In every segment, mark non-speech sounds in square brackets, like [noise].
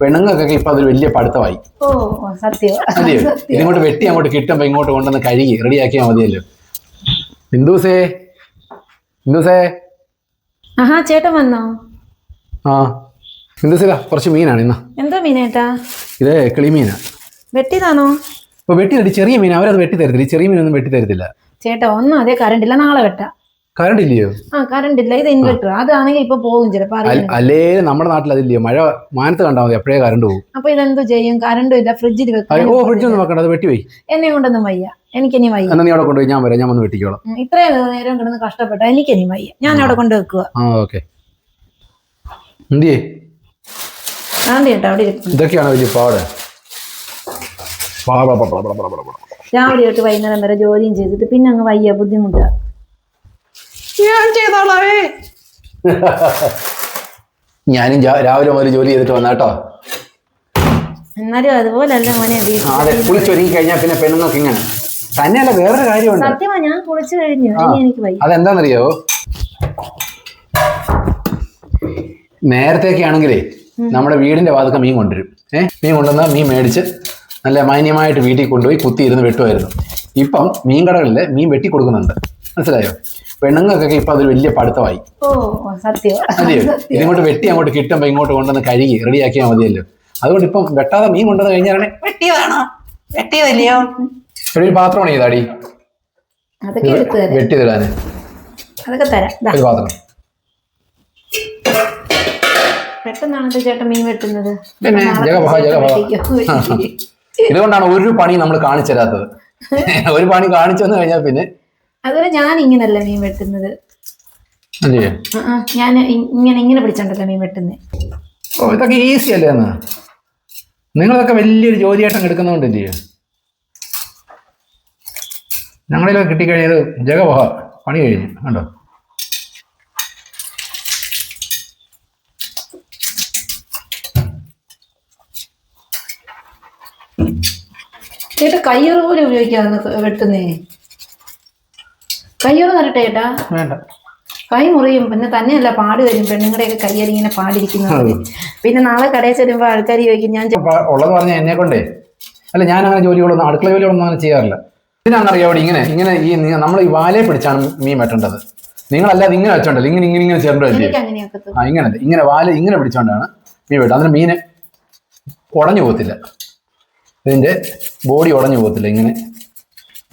പെണ്ണുങ്ങൾക്കൊക്കെ ഇപ്പൊ അതൊരു വലിയ പഠിത്തമായി. അതെയോ? ഇതിങ്ങോട്ട് വെട്ടി അങ്ങോട്ട് കിട്ടുമ്പോ ഇങ്ങോട്ട് കൊണ്ടുവന്ന് കഴുകി റെഡിയാക്കിയാൽ മതിയല്ലോ. ഹിന്ദുസേ ഹിന്ദുസേ ആഹാ ചേട്ടൻ വന്നോ? ആ ഹിന്ദുസേ കുറച്ച് മീനാണ് ഇന്ന്. എന്താ മീനേട്ടാ ഇത് കിളിമീനാ. വെട്ടിയതാണോ? ഇപ്പൊ വെട്ടി ചെറിയ മീൻ അവരത് വെട്ടി തരത്തില്ല ഈ ചെറിയ മീനൊന്നും വെട്ടി തരത്തില്ല ചേട്ടാ ഒന്നും അതേ കറണ്ട് ഇല്ല. നാളെ വെട്ടാ. കറണ്ട് ഇല്ലയോ? ആ കറണ്ട് ഇല്ല. ഇത് ഇൻവെർട്ടർ അതാണെങ്കിൽ ഇപ്പൊ പോകും ചിലപ്പോ അല്ലേ നമ്മുടെ നാട്ടിൽ അതില്ലയോ? മഴ മാനത്ത് കണ്ടാൽ മതി അപ്പഴേ കറണ്ട് പോകും അപ്പൊ ഇതെന്ത് ചെയ്യും? കറണ്ടും ഇല്ല ഫ്രിഡ്ജിൽ വെക്കും. ഓ ഫ്രിഡ്ജൊന്നും വെക്കണ്ട അത് വെട്ടി പോയി എന്നെ കൊണ്ടൊന്നും വയ്യ. എനിക്കിനി വയ്യ. എന്നാ നീ അവിടെ കൊണ്ടുപോയി ഞാൻ വരാം ഞാൻ വന്ന് വെട്ടിക്കോളാം. ഇത്രയും നേരം കിടന്ന് കഷ്ടപ്പെട്ട എനിക്കിനി വയ്യ. ഞാൻ അവിടെ കൊണ്ട് വെക്കുക ആ ഓക്കെ. എന്തിയേ? ഇതൊക്കെയാണ് വലിയ പാട്. രാവിലെ തൊട്ട് വൈകുന്നേരം വരെ ജോലിയും ചെയ്തിട്ട് പിന്നെ അങ്ങ് വയ്യ ബുദ്ധിമുട്ടാ. ഞാൻ ചെയ്തോളാവേ. [laughs] ഞാനും രാവിലെ മുതൽ ജോലി ചെയ്തിട്ട് വന്നാട്ടോ എന്നാലും അതുപോലല്ല മോനെ അതെ കുളിച്ചൊരുങ്ങി കഴിഞ്ഞാൽ പിന്നെ പെണ്ണുങ്ങൾക്ക് ഇങ്ങനെ. തന്നെയല്ല വേറൊരു കാര്യമുണ്ട്. സത്യമാ ഞാൻ കുളിച്ചു കഴിഞ്ഞു. എനിക്ക് വയ്യ. അതെന്താണെന്നറിയോ നേരത്തെയൊക്കെ ആണെങ്കിലേ നമ്മുടെ വീടിന്റെ വാതക്ക മീൻ കൊണ്ടുവരും. ഏഹ് മീൻ കൊണ്ടുവന്ന മീൻ മേടിച്ച് നല്ല മാന്യമായിട്ട് വീട്ടിൽ കൊണ്ടുപോയി കുത്തിയിരുന്ന് വെട്ടുമായിരുന്നു. ഇപ്പം മീൻ കടകളിൽ മീൻ വെട്ടി കൊടുക്കുന്നുണ്ട് മനസ്സിലായോ? പെണ്ണുങ്ങൾക്കൊക്കെ ഇപ്പൊ അതൊരു വലിയ പഠിത്തമായി. അതെയോ? ഇതിങ്ങോട്ട് വെട്ടി അങ്ങോട്ട് കിട്ടുമ്പോ ഇങ്ങോട്ട് കൊണ്ടുവന്ന് കഴുകി റെഡിയാക്കിയാൽ മതിയല്ലോ. അതുകൊണ്ട് ഇപ്പം വെട്ടാതെ മീൻ കൊണ്ടുവന്ന് കഴിഞ്ഞാൽ വെട്ടി വലിയോ? ഒരു പാത്രമാണ് ചെയ്താടി. അതൊക്കെ വെട്ടി തരാന് അതൊക്കെ തരാം. ഒരു പാത്രം. ചേട്ടൻ മീൻ വെട്ടുന്നത്. പിന്നെ [laughs] ഇതുകൊണ്ടാണ് ഒരു പണി നമ്മൾ കാണിച്ചു തരാത്തത്. [laughs] ഒരു പണി കാണിച്ചു വന്നു കഴിഞ്ഞാൽ പിന്നെ അതുപോലെ ഞാൻ ഇങ്ങനല്ല മീൻ വെട്ടുന്നത്. ഞാൻ ഇങ്ങനെ ഇങ്ങനെ പിടിച്ചോണ്ടല്ലോ മീൻ വെട്ടുന്നത് ഓ ഇതൊക്കെ ഈസി അല്ലേ നിങ്ങളൊക്കെ നിങ്ങളിതൊക്കെ വലിയൊരു ജോലിയായിട്ടം എടുക്കുന്നതുകൊണ്ട് എന്ത് ചെയ്യും ഞങ്ങളിലൊക്കെ കിട്ടിക്കഴിഞ്ഞത് ജഗവഹ പണി കഴിഞ്ഞു കണ്ടോ? ചേട്ടാ കയ്യറ് പോലും ഉപയോഗിക്കാന്ന് വെട്ടുന്നേ. കയ്യൂറ് തരട്ടെ ചേട്ടാ. വേണ്ട. കൈ മുറിയും. പിന്നെ തന്നെയല്ല പാട് വരും. പെണ്ണുങ്ങളുടെയൊക്കെ കയ്യടി ഇങ്ങനെ പാടിരിക്കുന്നത് പിന്നെ നാളെ കടയിൽ ചെല്ലുമ്പോൾ ആൾക്കാർ ചോദിക്കും ഞാൻ ഉള്ളത് പറഞ്ഞ എന്നെ കൊണ്ടേ? അല്ല ഞാൻ അങ്ങനെ ജോലികളൊന്നും അടുക്കള ജോലികളൊന്നും അങ്ങനെ ചെയ്യാറില്ല. ഇതിനാണെന്നറിയാം അവിടെ ഇങ്ങനെ ഇങ്ങനെ ഈ നമ്മൾ ഈ വാലയെ പിടിച്ചാണ് മീൻ വെട്ടേണ്ടത്. നിങ്ങളല്ലാതെ ഇങ്ങനെ വെച്ചോണ്ടല്ലോ ഇങ്ങനെ ഇങ്ങനെ ഇങ്ങനെ എനിക്ക് ആ ഇങ്ങനെ ഇങ്ങനെ വാല ഇങ്ങനെ പിടിച്ചോണ്ടാണ് മീൻ വെട്ടുക അതിന് മീന് ഉടഞ്ഞു പോകത്തില്ല. ഇതിന്റെ ബോഡി ഉടഞ്ഞു പോകത്തില്ല ഇങ്ങനെ.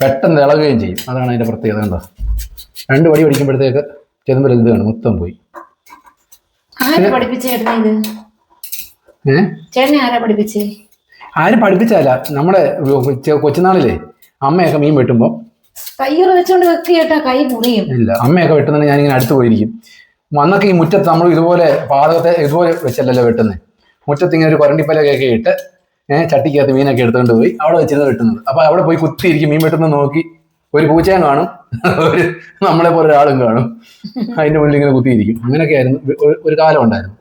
പെട്ടെന്ന് ഇളകുകയും ചെയ്യും. അതാണ് അതിന്റെ പ്രത്യേകത കണ്ടോ? രണ്ട് പടി പഠിക്കുമ്പോഴത്തേക്ക് ചെതുമ്പൽ ഇതാണ് മൊത്തം പോയി. ആരാ പഠിപ്പിച്ച ചേട്ടനെ ഇത്? ഏഹ് പഠിപ്പിച്ചേ? ആരും പഠിപ്പിച്ചതല്ല നമ്മുടെ കൊച്ചു- കൊച്ചുനാളിലെ അമ്മയൊക്കെ മീൻ വെട്ടുമ്പോൾ കയ്യൂറ് വെച്ചോണ്ട് കൈ മുറിയും. ഇല്ല അമ്മയൊക്കെ വെട്ടുന്നതിന് ഞാനിങ്ങനെ അടുത്ത് പോയിരിക്കും. അന്നൊക്കെ ഈ മുറ്റത്ത് നമ്മൾ ഇതുപോലെ പാതകത്തെ ഇതുപോലെ വെച്ചല്ലല്ലോ വെട്ടുന്നത് മുറ്റത്ത് ഇങ്ങനെ ഒരു കൊരണ്ടിപ്പലൊക്കെ ഇട്ട് ഏഹ് ചട്ടിക്കകത്ത് മീനൊക്കെ എടുത്തുകൊണ്ട് പോയി അവിടെ വെച്ചിരുന്ന് വെട്ടുന്നത്. അപ്പൊ അവിടെ പോയി കുത്തിയിരിക്കും മീൻ വെട്ടുന്നത് നോക്കി. ഒരു പൂച്ചയും കാണും. ഒരു നമ്മളെ പോലെ ഒരാളും കാണും. അതിന്റെ മുന്നിൽ ഇങ്ങനെ കുത്തിയിരിക്കും. അങ്ങനെയൊക്കെ ആയിരുന്നു. ഒരു- ഒരു കാലം ഉണ്ടായിരുന്നു.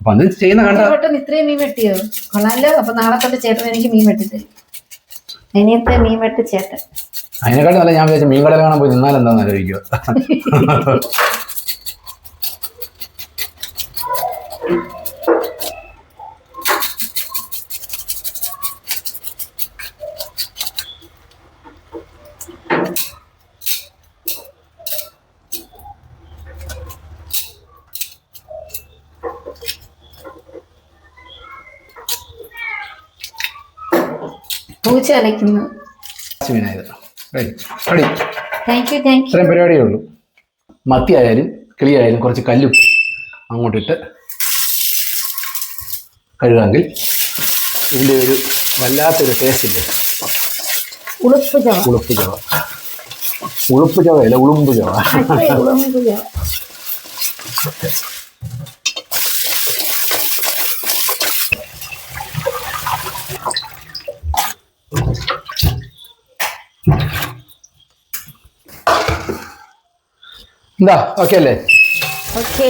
അപ്പൊ അന്ന് ചെയ്യുന്ന കണ്ട പെട്ടെന്ന് ഇത്രയും മീൻ വെട്ടിയോ? കൊള്ളാലോ. അപ്പൊ നാളെ തൊട്ട് ചേട്ടൻ എനിക്ക് മീൻ വെട്ടി തരും മീൻ വെട്ടി ചേട്ടൻ. അതിനെക്കാട്ടും നല്ല ഞാൻ വിചാരിച്ചു മീൻ കടയിൽ കാണാൻ പോയി നിന്നാൽ എന്താന്ന് ആലോചിക്കുക [laughs] പൂച്ച അലയ്ക്കുന്നു ഇത്രയും പരിപാടിയേ ഉള്ളൂ. മത്തി ആയാലും കിളി ആയാലും കുറച്ച് കല്ലും അങ്ങോട്ടിട്ട് കഴുകാമെങ്കിൽ ഇതിന്റെ ഒരു വല്ലാത്തൊരു ടേസ്റ്റ് ഇല്ലേ ഉളുപ്പ് ചവ ഉളുപ്പ് ചവ ഉളുപ്പ് ചവ അല്ല ഉളുമ്പ് ചവ ഉളുമ്പ് ചവ എന്താ ഓക്കെ അല്ലേ? ഓക്കേ